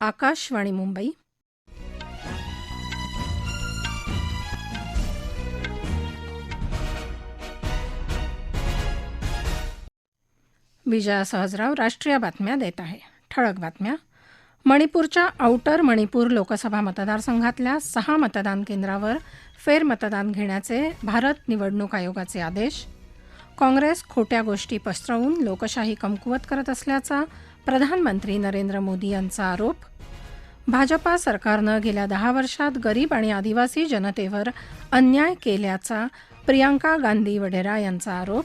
आकाशवाणी मुंबई. विजया सहजराव राष्ट्रीय बातम्या देत आहे. ठळक बातम्या. मणिपूरच्या आउटर मणिपूर लोकसभा मतदारसंघातल्या सहा मतदान केंद्रावर फेरमतदान घेण्याचे भारत निवडणूक आयोगाचे आदेश. काँग्रेस खोट्या गोष्टी पसरवून लोकशाही कमकुवत करत असल्याचा प्रधानमंत्री नरेंद्र मोदी यांचा आरोप भाजपा सरकारनं गेल्या दहा वर्षात गरीब आणि आदिवासी जनतेवर अन्याय केल्याचा प्रियांका गांधी वडेरा यांचा आरोप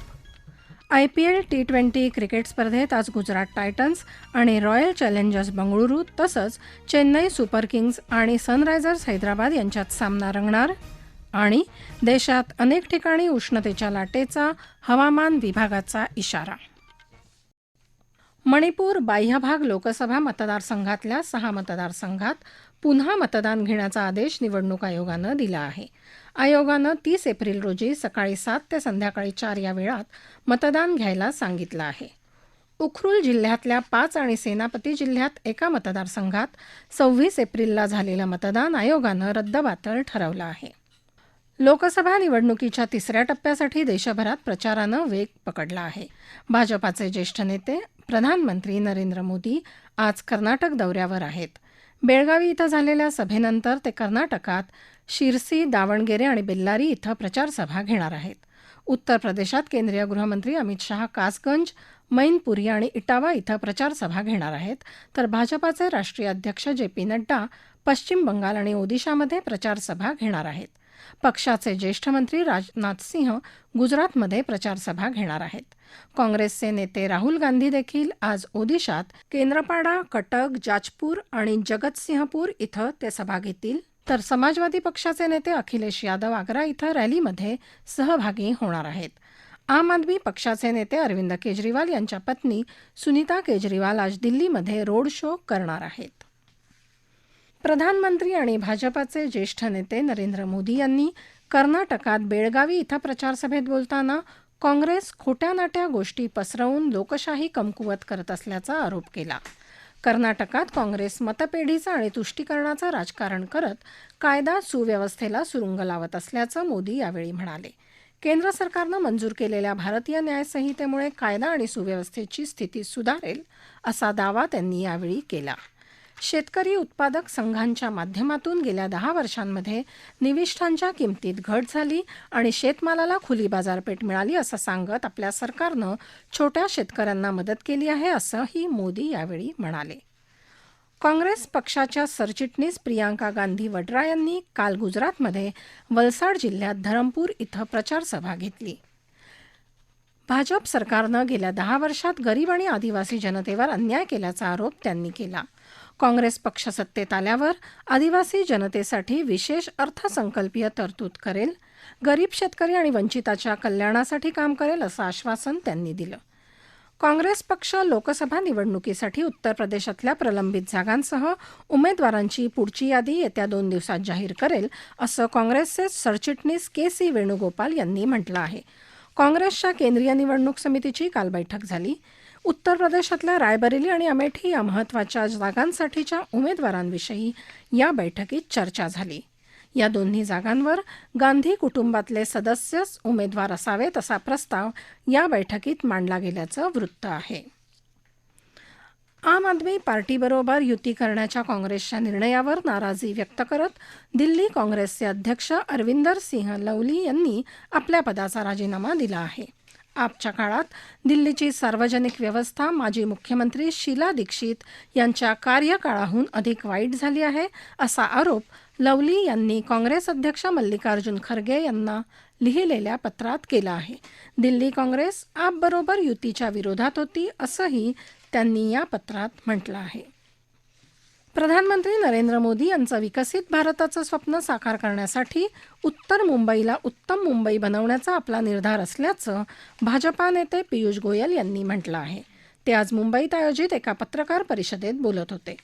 आयपीएल टी ट्वेंटी क्रिकेट स्पर्धेत आज गुजरात टायटन्स आणि रॉयल चॅलेंजर्स बंगळुरू तसंच चेन्नई सुपर किंग्ज आणि सनरायझर्स हैदराबाद यांच्यात सामना रंगणार आणि देशात अनेक ठिकाणी उष्णतेच्या लाटेचा हवामान विभागाचा इशारा. मणिपूर बाह्यभाग लोकसभा मतदारसंघातल्या सहा मतदारसंघात पुन्हा मतदान घेण्याचा आदेश निवडणूक आयोगानं दिला आहे. आयोगानं तीस एप्रिल रोजी सकाळी सात ते संध्याकाळी चार या वेळात मतदान घ्यायला सांगितलं आहे. उखरुल जिल्ह्यातल्या पाच आणि सेनापती जिल्ह्यात एका मतदारसंघात सव्वीस एप्रिलला झालेलं मतदान आयोगानं रद्दबातल ठरवलं आहे. लोकसभा निवडणुकीच्या तिसऱ्या टप्प्यासाठी देशभरात प्रचारानं वेग पकडला आहे. भाजपाचे ज्येष्ठ नेते प्रधानमंत्री नरेंद्र मोदी आज कर्नाटक दौऱ्यावर आहेत. बेळगावी इथं झालेल्या सभेनंतर ते कर्नाटकात शिरसी दावणगेरे आणि बेल्लारी इथं प्रचारसभा घेणार आहेत. उत्तर प्रदेशात केंद्रीय गृहमंत्री अमित शहा कासगंज मैनपुरी आणि इटावा इथं प्रचारसभा घेणार आहेत. तर भाजपाचे राष्ट्रीय अध्यक्ष जे पी नड्डा पश्चिम बंगाल आणि ओदिशामध्ये प्रचारसभा घेणार आहेत. पक्षाचे ज्येष्ठ मंत्री राजनाथ सिंह गुजरातमध्ये प्रचारसभा घेणार आहेत. काँग्रेसचे नेते राहुल गांधी देखील आज ओदिशात केंद्रपाडा कटक जाजपूर आणि जगतसिंहपूर इथं ते सभा घेतील. तर समाजवादी पक्षाचे नेते अखिलेश यादव आग्रा इथं रॅलीमध्ये सहभागी होणार आहेत. आम आदमी पक्षाचे नेते अरविंद केजरीवाल यांच्या पत्नी सुनीता केजरीवाल आज दिल्लीमध्ये रोड शो करणार आहेत. प्रधानमंत्री आणि भाजपाचे ज्येष्ठ नेते नरेंद्र मोदी यांनी कर्नाटकात बेळगावी इथं प्रचारसभेत बोलताना काँग्रेस खोट्या नाट्या गोष्टी पसरवून लोकशाही कमकुवत करत असल्याचा आरोप केला. कर्नाटकात काँग्रेस मतपेढीचं आणि तुष्टीकरणाचं राजकारण करत कायदा सुव्यवस्थेला सुरुंग लावत असल्याचं मोदी यावेळी म्हणाले. केंद्र सरकारनं मंजूर केलेल्या भारतीय न्यायसंहितेमुळे कायदा आणि सुव्यवस्थेची स्थिती सुधारेल असा दावा त्यांनी यावेळी केला. शेतकरी उत्पादक संघांच्या माध्यमातून गेल्या दहा वर्षांमध्ये निविष्ठांच्या किमतीत घट झाली आणि शेतमालाला खुली बाजारपेठ मिळाली असं सांगत आपल्या सरकारनं छोट्या शेतकऱ्यांना मदत केली आहे असंही मोदी यावेळी म्हणाले. काँग्रेस पक्षाच्या सरचिटणीस प्रियांका गांधी वड्रा यांनी काल गुजरातमध्ये वलसाड जिल्ह्यात धरमपूर इथं प्रचारसभा घेतली. भाजप सरकारनं गेल्या दहा वर्षात गरीब आणि आदिवासी जनतेवर अन्याय केल्याचा आरोप त्यांनी केला. काँग्रेस पक्ष सत्तेत आल्यावर आदिवासी जनतेसाठी विशेष अर्थसंकल्पीय तरतूद करेल गरीब शेतकरी आणि वंचिताच्या कल्याणासाठी काम करेल असं आश्वासन त्यांनी दिलं. काँग्रेस पक्ष लोकसभा निवडणुकीसाठी उत्तर प्रदेशातल्या प्रलंबित जागांसह उमेदवारांची पुढची यादी येत्या दोन दिवसात जाहीर करेल असं काँग्रेसचे सरचिटणीस के सी वेणुगोपाल यांनी म्हटलं आहे. काँग्रेसच्या केंद्रीय निवडणूक समितीची काल बैठक झाली. उत्तर प्रदेशातल्या रायबरेली आणि अमेठी या महत्त्वाच्या जागांसाठीच्या उमेदवारांविषयी या बैठकीत चर्चा झाली. या दोन्ही जागांवर गांधी कुटुंबातले सदस्यच उमेदवार असावेत असा प्रस्ताव या बैठकीत मांडला गेल्याचं वृत्त आहे. आम आदमी पार्टीबरोबर युती करण्याच्या काँग्रेसच्या निर्णयावर नाराजी व्यक्त करत दिल्ली काँग्रेसचे अध्यक्ष अरविंदर सिंह लवली यांनी आपल्या पदाचा राजीनामा दिला आहे. आपच्या काळात दिल्लीची सार्वजनिक व्यवस्था माजी मुख्यमंत्री शीला दीक्षित यांच्या कार्यकाळाहून अधिक वाईट झाली आहे असा आरोप लवली यांनी काँग्रेस अध्यक्ष मल्लिकार्जुन खरगे यांना लिहिलेल्या पत्रात केला आहे. दिल्ली काँग्रेस आपबरोबर युतीच्या विरोधात होती असंही त्यांनी या पत्रात म्हटलं आहे. प्रधानमंत्री नरेंद्र मोदी यांचं विकसित भारताचं स्वप्न साकार करण्यासाठी उत्तर मुंबईला उत्तम मुंबई बनवण्याचा आपला निर्धार असल्याचं भाजपा नेते पियुष गोयल यांनी म्हटलं आहे. ते आज मुंबईत आयोजित एका पत्रकार परिषदेत बोलत होते.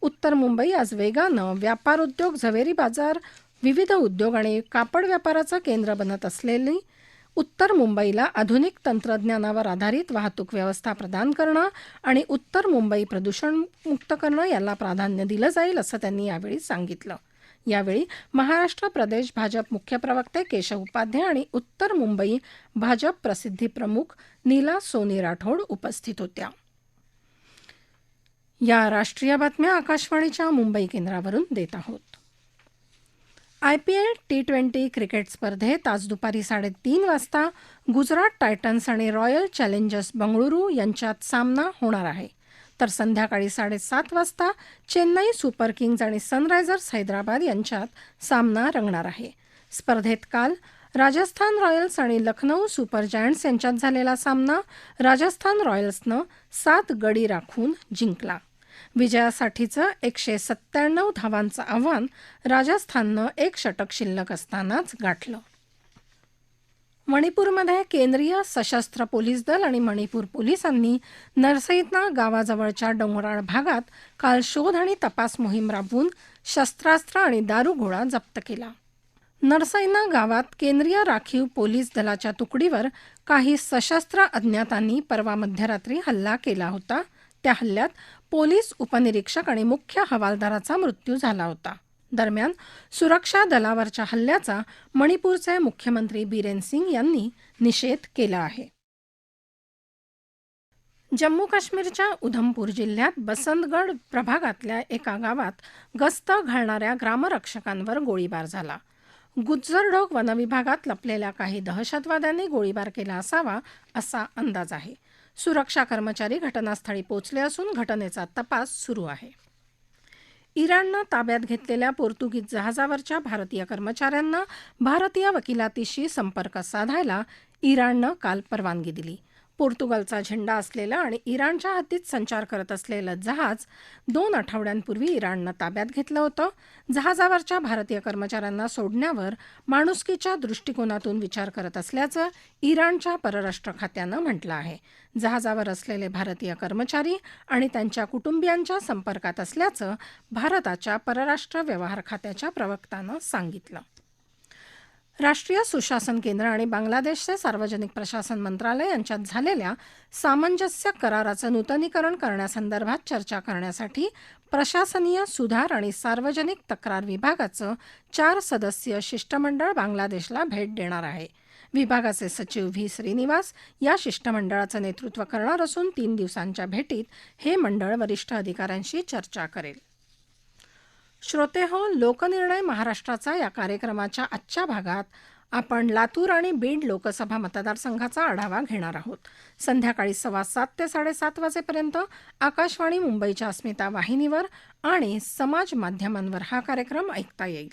उत्तर मुंबई आज वेगानं व्यापार उद्योग झवेरी बाजार विविध उद्योग आणि कापड व्यापाराचं केंद्र बनत असलेली उत्तर मुंबईला आधुनिक तंत्रज्ञानावर आधारित वाहतूक व्यवस्था प्रदान करणं आणि उत्तर मुंबई प्रदूषणमुक्त करणं याला प्राधान्य दिलं जाईल असं त्यांनी यावेळी सांगितलं. यावेळी महाराष्ट्र प्रदेश भाजप मुख्य प्रवक्ते केशव उपाध्ये आणि उत्तर मुंबई भाजप प्रसिद्धी प्रमुख नीला सोनी राठोड उपस्थित होत्या. या राष्ट्रीय बातम्या आकाशवाणीच्या मुंबई केंद्रावरून देत आहोत. आयपीएल टी ट्वेंटी क्रिकेट स्पर्धेत आज दुपारी साडेतीन वाजता गुजरात टायटन्स आणि रॉयल चॅलेंजर्स बंगळुरू यांच्यात सामना होणार आहे. तर संध्याकाळी साडेसात वाजता चेन्नई सुपर किंग्ज आणि सनरायझर्स हैदराबाद यांच्यात सामना रंगणार आहे. स्पर्धेत काल राजस्थान रॉयल्स आणि लखनौ सुपर जायंट्स यांच्यात झालेला सामना राजस्थान रॉयल्सनं सात गडी राखून जिंकला. विजयासाठीचं एकशे सत्त्याण्णव धावांचं आव्हान राजस्थाननं एक षटक शिल्लक असतानाच गाठलं. मणिपूरमध्ये केंद्रीय सशस्त्र पोलीस दल आणि मणिपूर पोलिसांनी नरसईतना गावाजवळच्या डोंगराळ भागात काल शोध आणि तपास मोहीम राबवून शस्त्रास्त्र आणि दारुगोळा जप्त केला. नरसैना गावात केंद्रीय राखीव पोलीस दलाच्या तुकडीवर काही सशस्त्र अज्ञातांनी परवा मध्यरात्री हल्ला केला होता. त्या हल्ल्यात पोलीस उपनिरीक्षक आणि मुख्य हवालदाराचा मृत्यू झाला होता. दरम्यान सुरक्षा दलावरच्या हल्ल्याचा मणिपूरचे मुख्यमंत्री बिरेन सिंग यांनी निषेध केला आहे. जम्मू काश्मीरच्या उधमपूर जिल्ह्यात बसंतगड प्रभागातल्या एका गावात गस्त घालणाऱ्या ग्रामरक्षकांवर गोळीबार झाला. गुज्जरढोक वनविभागात लपलेल्या काही दहशतवाद्यांनी गोळीबार केला असावा असा अंदाज आहे. सुरक्षा कर्मचारी घटनास्थळी पोचले असून घटनेचा तपास सुरू आहे. इराणनं ताब्यात घेतलेल्या पोर्तुगीज जहाजावरच्या भारतीय कर्मचाऱ्यांना भारतीय वकिलातीशी संपर्क साधायला इराणनं काल परवानगी दिली. पोर्तुगालचा झेंडा असलेलं आणि इराणच्या हद्दीत संचार करत असलेलं जहाज दोन आठवड्यांपूर्वी इराणनं ताब्यात घेतलं होतं. जहाजावरच्या भारतीय कर्मचाऱ्यांना सोडण्यावर माणुसकीच्या दृष्टिकोनातून विचार करत असल्याचं इराणच्या परराष्ट्र खात्यानं म्हटलं आहे. जहाजावर असलेले भारतीय कर्मचारी आणि त्यांच्या कुटुंबियांच्या संपर्कात असल्याचं भारताच्या परराष्ट्र व्यवहार खात्याच्या प्रवक्त्यानं सांगितलं. राष्ट्रीय सुशासन केंद्र आणि बांगलादेशचे सार्वजनिक प्रशासन मंत्रालय यांच्यात झालेल्या सामंजस्य कराराचं नूतनीकरण करण्यासंदर्भात चर्चा करण्यासाठी प्रशासनीय सुधार आणि सार्वजनिक तक्रार विभागाचं चार सदस्यीय शिष्टमंडळ बांगलादेशला भेट देणार आहे. विभागाचे सचिव व्ही. श्रीनिवास या शिष्टमंडळाचं नेतृत्व करणार असून तीन दिवसांच्या भेटीत हे मंडळ वरिष्ठ अधिकाऱ्यांशी चर्चा करेल. श्रोते हो लोकनिर्णय महाराष्ट्राचा या कार्यक्रमाच्या आजच्या भागात आपण लातूर आणि बीड लोकसभा मतदारसंघाचा आढावा घेणार आहोत. संध्याकाळी सव्वा सात ते साडेसात वाजेपर्यंत आकाशवाणी मुंबईच्या अस्मिता वाहिनीवर आणि समाज माध्यमांवर हा कार्यक्रम ऐकता येईल.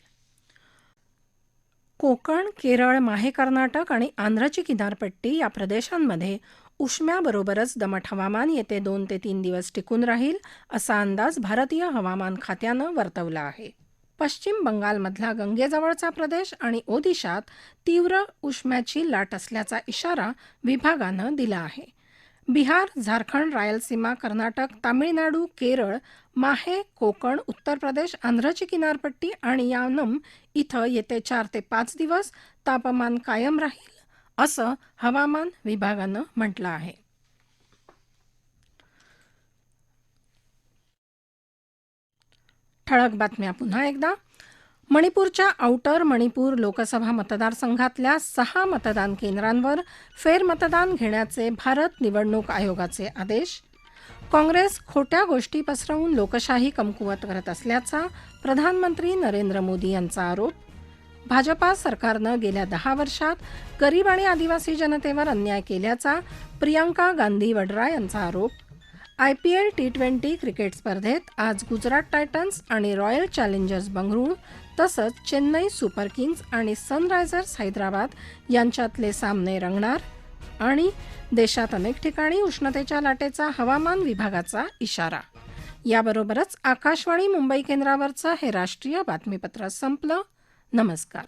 कोकण केरळ माहे कर्नाटक आणि आंध्रची किनारपट्टी या प्रदेशांमध्ये उष्म्याबरोबरच दमट हवामान येते दोन ते तीन दिवस टिकून राहील असा अंदाज भारतीय हवामान खात्यानं वर्तवला आहे. पश्चिम बंगालमधला गंगेजवळचा प्रदेश आणि ओदिशात तीव्र उष्म्याची लाट असल्याचा इशारा विभागानं दिला आहे. बिहार झारखंड रायलसीमा कर्नाटक तामिळनाडू केरळ माहे कोकण उत्तर प्रदेश आंध्रची किनारपट्टी आणि यानम इथं येते चार ते पाच दिवस तापमान कायम राहील असं हवामान विभागानं म्हटलं आहे. ठळक बातम्या पुन्हा एकदा. मणिपूरच्या आउटर मणिपूर लोकसभा मतदारसंघातल्या सहा मतदान केंद्रांवर फेरमतदान घेण्याचे भारत निवडणूक आयोगाचे आदेश. काँग्रेस खोट्या गोष्टी पसरवून लोकशाही कमकुवत करत असल्याचा प्रधानमंत्री नरेंद्र मोदी यांचा आरोप. भाजपा सरकारनं गेल्या दहा वर्षात गरीब आणि आदिवासी जनतेवर अन्याय केल्याचा प्रियंका गांधी वड्रा यांचा आरोप. आयपीएल टी ट्वेंटी क्रिकेट स्पर्धेत आज गुजरात टायटन्स आणि रॉयल चॅलेंजर्स बंगळुरू तसंच चेन्नई सुपर किंग्ज आणि सनरायझर्स हैदराबाद यांच्यातले सामने रंगणार आणि देशात अनेक ठिकाणी उष्णतेच्या लाटेचा हवामान विभागाचा इशारा. याबरोबरच आकाशवाणी मुंबई केंद्रावरचं हे राष्ट्रीय बातमीपत्र संपलं. नमस्कार.